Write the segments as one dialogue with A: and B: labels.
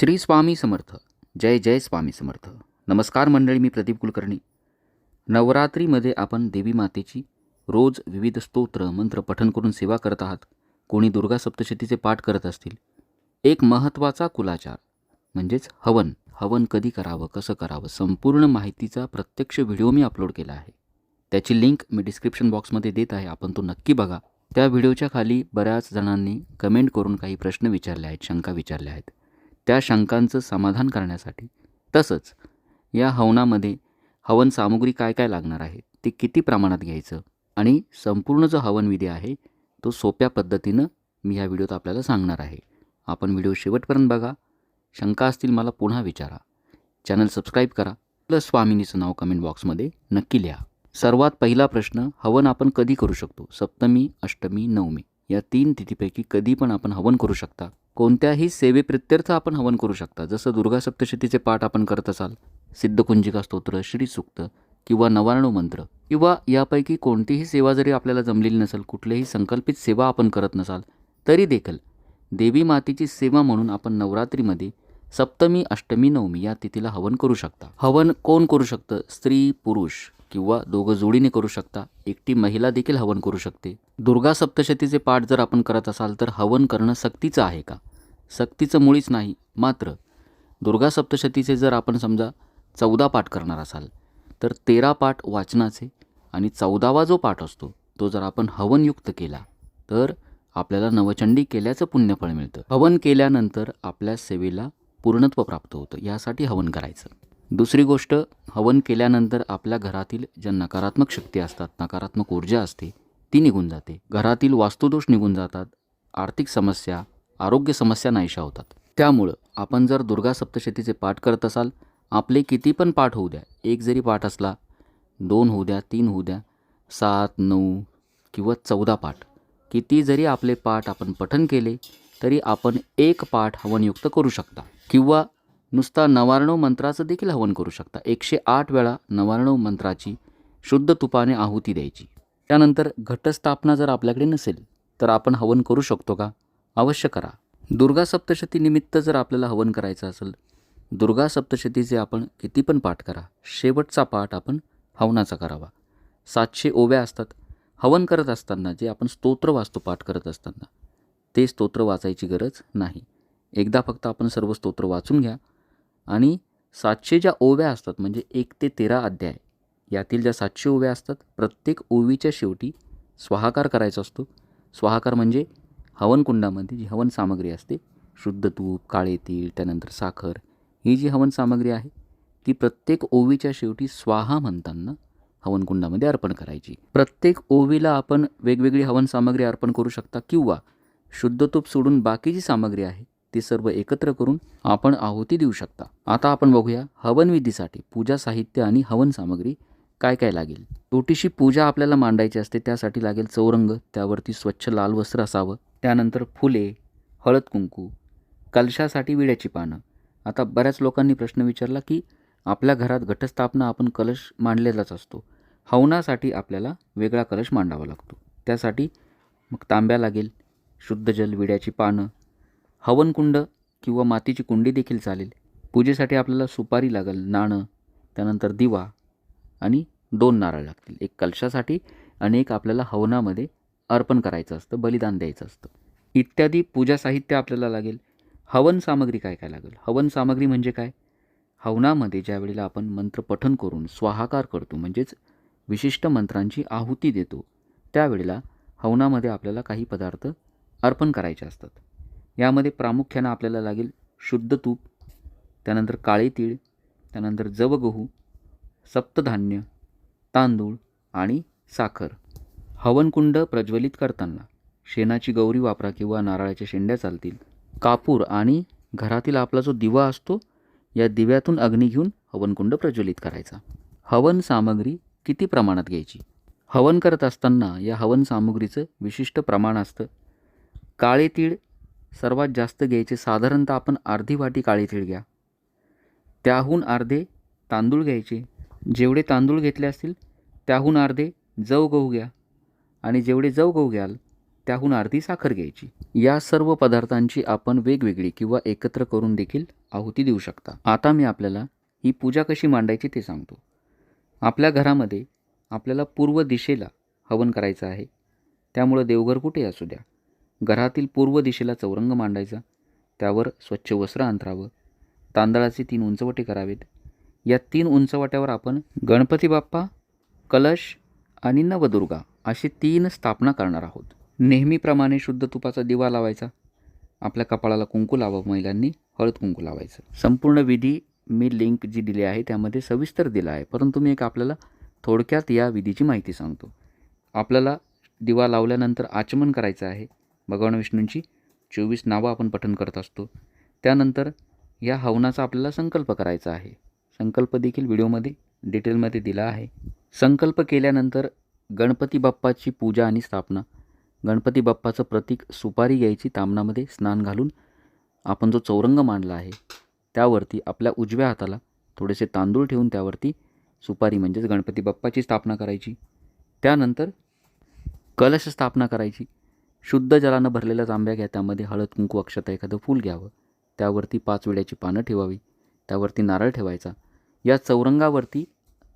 A: श्री स्वामी समर्थ. जय जय स्वामी समर्थ. नमस्कार मंडळी मी प्रदीप कुलकर्णी. नवरात्रीमध्ये आपण देवी मातेची रोज विविध स्तोत्र मंत्र पठण करून सेवा करत आहात. कोणी दुर्गा सप्तशतीचे पाठ करत असतील. एक महत्त्वाचा कुलाचार म्हणजेच हवन. हवन कधी करावं कसं करावं संपूर्ण माहितीचा प्रत्यक्ष व्हिडिओ मी अपलोड केला आहे. त्याची लिंक मी डिस्क्रिप्शन बॉक्समध्ये देत आहे. आपण तो नक्की बघा. त्या व्हिडिओच्या खाली बऱ्याच जणांनी कमेंट करून काही प्रश्न विचारले आहेत शंका विचारल्या आहेत. त्या शंकांचं समाधान करण्यासाठी. तसंच या हवनामध्ये हवन सामुग्री काय काय लागणार आहे ते किती प्रमाणात घ्यायचं आणि संपूर्ण जो हवनविधी आहे तो सोप्या पद्धतीनं मी ह्या व्हिडिओत आपल्याला सांगणार आहे. आपण व्हिडिओ शेवटपर्यंत बघा. शंका असतील मला पुन्हा विचारा. चॅनल सबस्क्राईब करा प्लस स्वामिनीचं नाव कमेंट बॉक्समध्ये नक्की लिहा. सर्वात पहिला प्रश्न हवन आपण कधी करू शकतो? सप्तमी अष्टमी नवमी. या तीन तिथीपैकी कधी पण आपण हवन करू शकता. कोणत्याही सेवेप्रित्यर्थ आपण हवन करू शकता. जसं दुर्गा सप्तशतीचे पाठ आपण करत असाल सिद्धकुंजिका स्तोत्र श्रीसूक्त किंवा नवारणव मंत्र किंवा यापैकी कोणतीही सेवा जरी आपल्याला जमलेली नसेल कुठलीही संकल्पित सेवा आपण करत नसाल तरी देखील देवी मातेची सेवा म्हणून आपण नवरात्रीमध्ये सप्तमी अष्टमी नवमी या तिथीला हवन करू शकता. हवन कोण करू शकतं? स्त्री पुरुष किंवा दोघं जोडीने करू शकता. एकटी महिला देखील हवन करू शकते. दुर्गा सप्तशतीचे पाठ जर आपण करत असाल तर हवन करणं सक्तीचं आहे का? सक्तीचं मुळीच नाही मात्र दुर्गा सप्तशतीचे जर आपण समजा चौदा पाठ करणार असाल तर तेरा पाठ वाचनाचे आणि चौदावा जो पाठ असतो तो जर आपण हवनयुक्त केला तर आपल्याला नवचंडी केल्याचं पुण्यफळ मिळतं. हवन केल्यानंतर आपल्या सेवेला पूर्णत्व प्राप्त होतं यासाठी हवन करायचं. दुसरी गोष्ट हवन केल्यानंतर आपल्या घरातील ज्या नकारात्मक शक्ती असतात नकारात्मक ऊर्जा असते ती निघून जाते. घरातील वास्तुदोष निघून जातात आर्थिक समस्या आरोग्य समस्या नाहीशा होतात. त्यामुळं आपण जर दुर्गा सप्तशतीचे पाठ करत असाल आपले किती पण पाठ होऊ द्या एक जरी पाठ असला दोन होऊ द्या तीन होऊ द्या सात नऊ किंवा चौदा पाठ किती जरी आपले पाठ आपण पठन केले तरी आपण एक पाठ हवनयुक्त करू शकता. किंवा नुसता नवारणव मंत्राचं देखील हवन करू शकता. एकशे आठ वेळा नवारणव मंत्राची शुद्ध तुपाने आहुती द्यायची. त्यानंतर घटस्थापना जर आपल्याकडे नसेल तर आपण हवन करू शकतो का? अवश्य करा. दुर्गा सप्तशतीनिमित्त जर आपल्याला हवन करायचं असेल दुर्गा सप्तशतीचे आपण किती पण पाठ करा शेवटचा पाठ आपण हवनाचा करावा. सातशे ओव्या असतात. हवन करत असताना जे आपण स्तोत्र वाचतो पाठ करत असताना ते स्तोत्र वाचायची गरज नाही. एकदा फक्त आपण सर्व स्तोत्र वाचून घ्या आणि सातशे ज्या ओव्या असतात म्हणजे एक ते तेरा अध्याय यातील ज्या सातशे ओव्या असतात प्रत्येक ओवीच्या शेवटी स्वाहाकार करायचा असतो. स्वाहाकार म्हणजे हवनकुंडामध्ये जी हवन सामग्री असते शुद्ध तूप काळे तीळ त्यानंतर साखर ही जी हवन सामग्री आहे ती प्रत्येक ओवीच्या शेवटी स्वाहा म्हणताना हवनकुंडामध्ये अर्पण करायची. प्रत्येक ओवीला आपण वेगवेगळी हवन सामग्री अर्पण करू शकता किंवा शुद्ध तूप सोडून बाकी जी सामग्री आहे ती सर्व एकत्र करून आपण आहुती देऊ शकता. आता आपण बघूया हवनविधीसाठी पूजा साहित्य आणि हवन सामग्री काय काय लागेल. छोटीशी पूजा आपल्याला मांडायची असते त्यासाठी लागेल चौरंग त्यावरती स्वच्छ लाल वस्त्र असावं त्यानंतर फुले हळद कुंकू कलशासाठी विड्याची पानं. आता बऱ्याच लोकांनी प्रश्न विचारला की आपल्या घरात घटस्थापना आपण कलश मांडलेलाच असतो. हवनासाठी आपल्याला वेगळा कलश मांडावा लागतो. त्यासाठी मग तांब्या लागेल शुद्ध जल विड्याची पानं हवनकुंड किंवा मातीची कुंडी देखील चालेल. पूजेसाठी आपल्याला सुपारी लागेल नाणं त्यानंतर दिवा आणि दोन नारळ लागतील. एक कलशासाठी आणि एक आपल्याला हवनामध्ये अर्पण करायचं असतं बलिदान द्यायचं असतं. इत्यादी पूजा साहित्य आपल्याला लागेल. हवन सामग्री काय काय लागेल? हवन सामग्री म्हणजे काय? हवनामध्ये ज्या वेळेला आपण मंत्र पठन करून स्वाहाकार करतो म्हणजेच विशिष्ट मंत्रांची आहुती देतो त्यावेळेला हवनामध्ये आपल्याला काही पदार्थ अर्पण करायचे असतात. यामध्ये प्रामुख्यानं आपल्याला लागेल शुद्ध तूप त्यानंतर काळे तीळ त्यानंतर जव गहू सप्तधान्य तांदूळ आणि साखर. हवनकुंड प्रज्वलित करताना शेणाची गौरी वापरा किंवा नारळाच्या शेंड्या चालतील. कापूर आणि घरातील आपला जो दिवा असतो या दिव्यातून अग्नी घेऊन हवनकुंड प्रज्वलित करायचा. हवन सामग्री किती प्रमाणात घ्यायची? हवन करत असताना या हवन सामग्रीचं विशिष्ट प्रमाण असतं. काळे तीळ सर्वात जास्त घ्यायचे. साधारणतः आपण अर्धी वाटी काळे तीळ घ्या. त्याहून अर्धे तांदूळ घ्यायचे. जेवढे तांदूळ घेतले असतील त्याहून अर्धे जव गहू घ्या. आणि जेवढे जवगव घ्याल त्याहून अर्धी साखर घ्यायची. या सर्व पदार्थांची आपण वेगवेगळी किंवा एकत्र करून देखील आहुती देऊ शकता. आता मी आपल्याला ही पूजा कशी मांडायची ते सांगतो. आपल्या घरामध्ये आपल्याला पूर्व दिशेला हवन करायचं आहे. त्यामुळं देवघर कुठे असू द्या. घरातील पूर्व दिशेला चौरंग मांडायचा. त्यावर स्वच्छ वस्त्र अंतरावं. तांदळाचे तीन उंचवटे करावेत. या तीन उंचवट्यावर आपण गणपती बाप्पा कलश आणि नवदुर्गा अशी तीन स्थापना करणार आहोत. नेहमीप्रमाणे शुद्ध तुपाचा दिवा लावायचा. आपल्या कपाळाला कुंकू लावावं महिलांनी हळद कुंकू लावायचं. संपूर्ण विधी मी लिंक जी दिली आहे त्यामध्ये सविस्तर दिला आहे. परंतु मी एक आपल्याला थोडक्यात या विधीची माहिती सांगतो. आपल्याला दिवा लावल्यानंतर आचमन करायचं आहे. भगवान विष्णूंची चोवीस नावं आपण पठण करत असतो. त्यानंतर या हवनाचा आपल्याला संकल्प करायचा आहे. संकल्प देखील व्हिडिओमध्ये डिटेलमध्ये दिला आहे. संकल्प केल्यानंतर गणपती बाप्पाची पूजा आणि स्थापना. गणपती बाप्पाचं प्रतीक सुपारी घ्यायची तामणामध्ये स्नान घालून आपण जो चौरंग मांडला आहे त्यावरती आपल्या उजव्या हाताला थोडेसे तांदूळ ठेवून त्यावरती सुपारी म्हणजेच गणपती बाप्पाची स्थापना करायची. त्यानंतर कलश स्थापना करायची. शुद्ध जलानं भरलेल्या तांब्या घ्या त्यामध्ये हळद कुंकू अक्षता एखादं फूल घ्यावं. त्यावरती पाच विड्याची पानं ठेवावी. त्यावरती नारळ ठेवायचा. या चौरंगावरती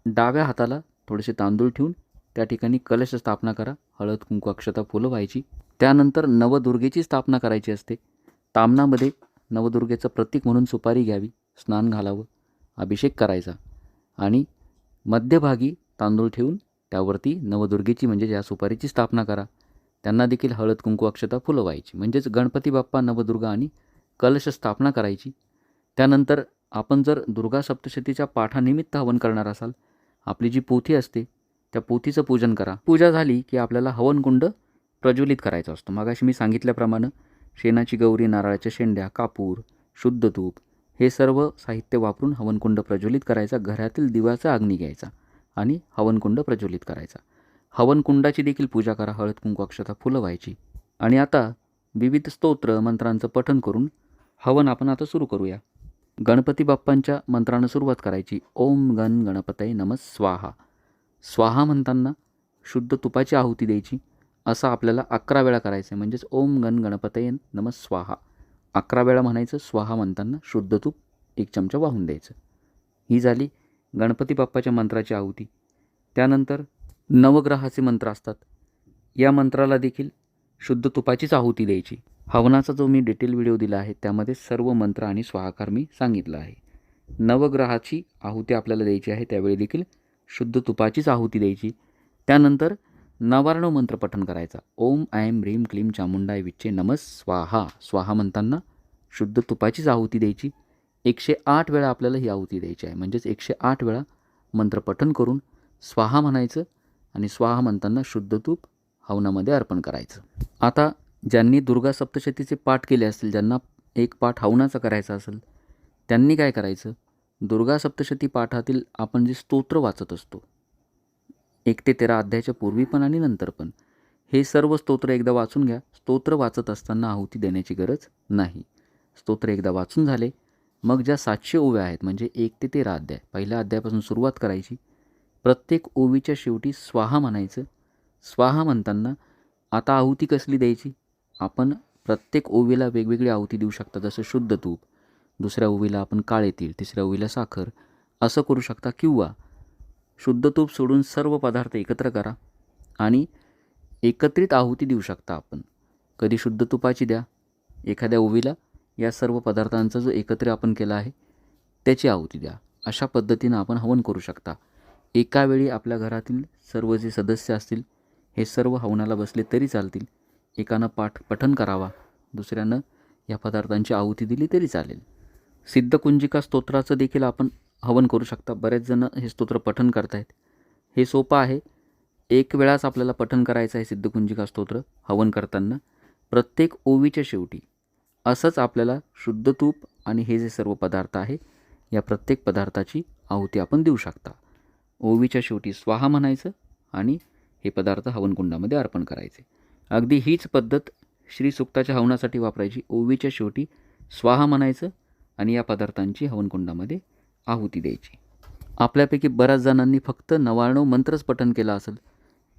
A: डाव्या हाताला थोडेसे तांदूळ ठेवून त्या ठिकाणी कलश स्थापना करा. हळद कुंकू अक्षता फुलं व्हायची. त्यानंतर नवदुर्गेची स्थापना करायची असते. तामणामध्ये नवदुर्गेचं प्रतीक म्हणून सुपारी घ्यावी स्नान घालावं अभिषेक करायचा आणि मध्यभागी तांदूळ ठेवून त्यावरती नवदुर्गेची म्हणजे ज्या सुपारीची स्थापना करा त्यांना देखील हळद कुंकू अक्षता फुलं व्हायची. म्हणजेच गणपती बाप्पा नवदुर्गा आणि कलश स्थापना करायची. त्यानंतर आपण जर दुर्गा सप्तशतीच्या पाठानिमित्त हवन करणार असाल आपली जी पोथी असते त्या पोथीचं पूजन करा. पूजा झाली की आपल्याला हवनकुंड प्रज्वलित करायचा असतो. मगाशी मी सांगितल्याप्रमाणे शेणाची गौरी नारळाच्या शेंड्या कापूर शुद्ध तूप हे सर्व साहित्य वापरून हवनकुंड प्रज्वलित करायचा. घरातील दिव्याचा अग्नी घ्यायचा आणि हवनकुंड प्रज्वलित करायचा. हवनकुंडाची देखील पूजा करा. हळद कुंकू अक्षता फुलं व्हायची. आणि आता विविध स्तोत्र मंत्रांचं पठन करून हवन आपण आता सुरू करूया. गणपती बाप्पांच्या मंत्रानं सुरुवात करायची. ओम गण गणपतय नमः स्वाहा. स्वाहा म्हणताना शुद्ध तुपाची आहुती द्यायची असं आपल्याला अकरा वेळा करायचं आहे म्हणजेच ओम गण गणपतये नमः स्वाहा. अकरा वेळा म्हणायचं स्वाहा म्हणताना शुद्ध तूप एक चमचा वाहून द्यायचं. ही झाली गणपती बाप्पाच्या मंत्राची आहुती. त्यानंतर नवग्रहाचे मंत्र असतात. या मंत्राला देखील शुद्ध तुपाचीच आहुती द्यायची. हवनाचा जो मी डिटेल व्हिडिओ दिला आहे त्यामध्ये सर्व मंत्र आणि स्वाहाकार मी सांगितलं आहे. नवग्रहाची आहुती आपल्याला द्यायची आहे त्यावेळी देखील शुद्ध तुपाचीच आहुती द्यायची. त्यानंतर नवार्ण मंत्र पठण करायचा. ओम ऐम ह्रीम क्लीम चामुंडाय विच्चे नमः स्वाहा. स्वाहा म्हणताना शुद्ध तुपाचीच आहुती द्यायची. एकशे आठ वेळा आपल्याला ही आहुती द्यायची आहे. म्हणजेच एकशे आठ वेळा मंत्र पठण करून स्वाहा म्हणायचं आणि स्वाहा म्हणताना शुद्ध तूप हवनामध्ये अर्पण करायचं. आता ज्यांनी दुर्गा सप्तशतीचे पाठ केले असतील ज्यांना एक पाठ हवनाचा करायचा असेल त्यांनी काय करायचं? दुर्गा सप्तशती पाठातील आपण जे स्तोत्र वाचत असतो एक ते तेरा अध्यायाच्या पूर्वी पण आणि नंतर पण हे सर्व स्तोत्र एकदा वाचून घ्या. स्तोत्र वाचत असताना आहुती देण्याची गरज नाही. स्तोत्र एकदा वाचून झाले मग ज्या सातशे ओव्या आहेत म्हणजे एक ते तेरा अध्याय पहिल्या अध्यायापासून सुरुवात करायची प्रत्येक ओवीच्या शेवटी स्वाहा म्हणायचं. स्वाहा म्हणताना आता आहुती कसली द्यायची? आपण प्रत्येक ओवीला वेगवेगळी आहुती देऊ शकता जसं शुद्ध तूप दुसऱ्या ओवीला आपण काळे तीळ तिसऱ्या ओवीला साखर असं करू शकता किंवा शुद्ध तूप सोडून सर्व पदार्थ एकत्र करा आणि एकत्रित आहुती देऊ शकता आपण. कधी शुद्ध तुपाची द्या. एखाद्या ओवीला या सर्व पदार्थांचा जो एकत्र आपण केला आहे त्याची आहुती द्या. अशा पद्धतीनं आपण हवन करू शकता. एका वेळी आपल्या घरातील सर्व जे सदस्य असतील हे सर्व हवनाला बसले तरी चालतील. एकानं पाठ पठण करावा. दुसऱ्यानं या पदार्थांची आहुती दिली तरी चालेल. सिद्धकुंजिका स्तोत्राचं देखील आपण हवन करू शकता. बरेच जण हे स्तोत्र पठन करतायत. हे सोपं आहे. एक वेळाच आपल्याला पठन करायचं आहे सिद्धकुंजिका स्तोत्र हवन करताना. प्रत्येक ओवीच्या शेवटी असंच आपल्याला शुद्ध तूप आणि हे जे सर्व पदार्थ आहे या प्रत्येक पदार्थाची आहुती आपण देऊ शकता. ओवीच्या शेवटी स्वाहा म्हणायचं आणि हे पदार्थ हवनकुंडामध्ये अर्पण करायचे. अगदी हीच पद्धत श्री सुक्ताच्या हवनासाठी वापरायची. ओवीच्या शेवटी स्वाहा म्हणायचं आणि या पदार्थांची हवनकुंडामध्ये आहुती द्यायची. आपल्यापैकी बऱ्याच जणांनी फक्त नवाण्णव मंत्रच पठन केला असेल.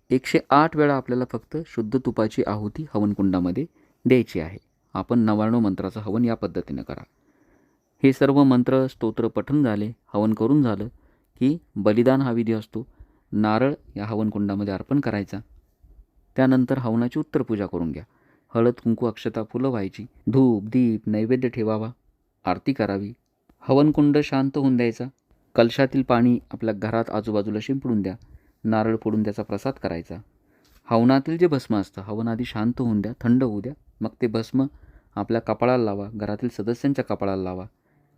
A: एकशे आठ वेळा आपल्याला फक्त शुद्ध तुपाची आहुती हवनकुंडामध्ये द्यायची आहे. आपण नव्याण्णव मंत्राचं हवन या पद्धतीनं करा. हे सर्व मंत्र स्तोत्र पठन झाले हवन करून झालं की बलिदान हा विधी असतो. नारळ या हवनकुंडामध्ये अर्पण करायचा. त्यानंतर हवनाची उत्तरपूजा करून घ्या. हळद कुंकू अक्षता फुलं व्हायची. धूप दीप नैवेद्य ठेवावा. आरती करावी. हवनकुंड शांत होऊन द्यायचा. कलशातील पाणी आपल्या घरात आजूबाजूला शिंपडून द्या. नारळ फोडून त्याचा प्रसाद करायचा. हवनातील जे भस्म असतं हवन आधी शांत होऊन द्या थंड होऊ द्या. मग ते भस्म आपल्या कपाळाला लावा घरातील सदस्यांच्या कपाळाला लावा.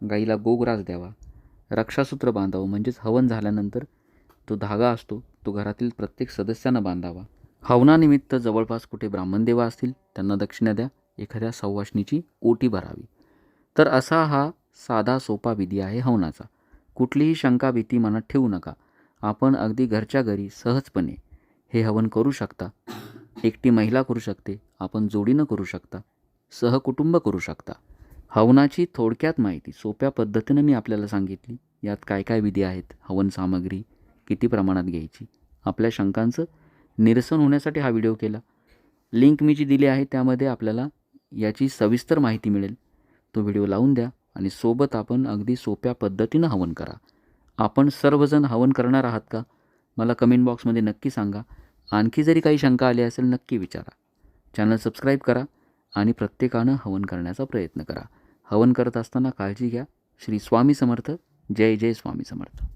A: गाईला गोग्रास द्यावा. रक्षासूत्र बांधावं म्हणजेच हवन झाल्यानंतर तो धागा असतो तो घरातील प्रत्येक सदस्यांना बांधावा. हवनानिमित्त जवळपास कुठे ब्राह्मणदेवा असतील त्यांना दक्षिणा द्या. एखाद्या सवाष्णीची ओटी भरावी. तर असा हा साधा सोपा विधी आहे हवनाचा. कुठलीही शंका भीती मनात ठेवू नका. आपण अगदी घरच्या घरी सहजपणे हे हवन करू शकता. एकटी महिला करू शकते. आपण जोडीनं करू शकता. सहकुटुंब करू शकता. हवनाची थोडक्यात माहिती सोप्या पद्धतीनं मी आपल्याला सांगितली. यात काय काय विधी आहेत? हवन सामग्री किती प्रमाणात घ्यायची? आपल्या शंकांचं निरसन होण्यासाठी हा व्हिडिओ केला. लिंक मी जी दिली आहे त्यामध्ये आपल्याला याची सविस्तर माहिती मिळेल. तो व्हिडिओ लावून द्या आणि सोबत आपण अगदी सोप्या पद्धतीनं हवन करा. आपण सर्वजण हवन करणार आहात का? मला कमेंट बॉक्समध्ये नक्की सांगा. आणखी जरी काही शंका आली असेल नक्की विचारा. चॅनल सबस्क्राईब करा आणि प्रत्येकानं हवन करण्याचा प्रयत्न करा. हवन करत असताना काळजी घ्या. श्री स्वामी समर्थ. जय जय स्वामी समर्थ.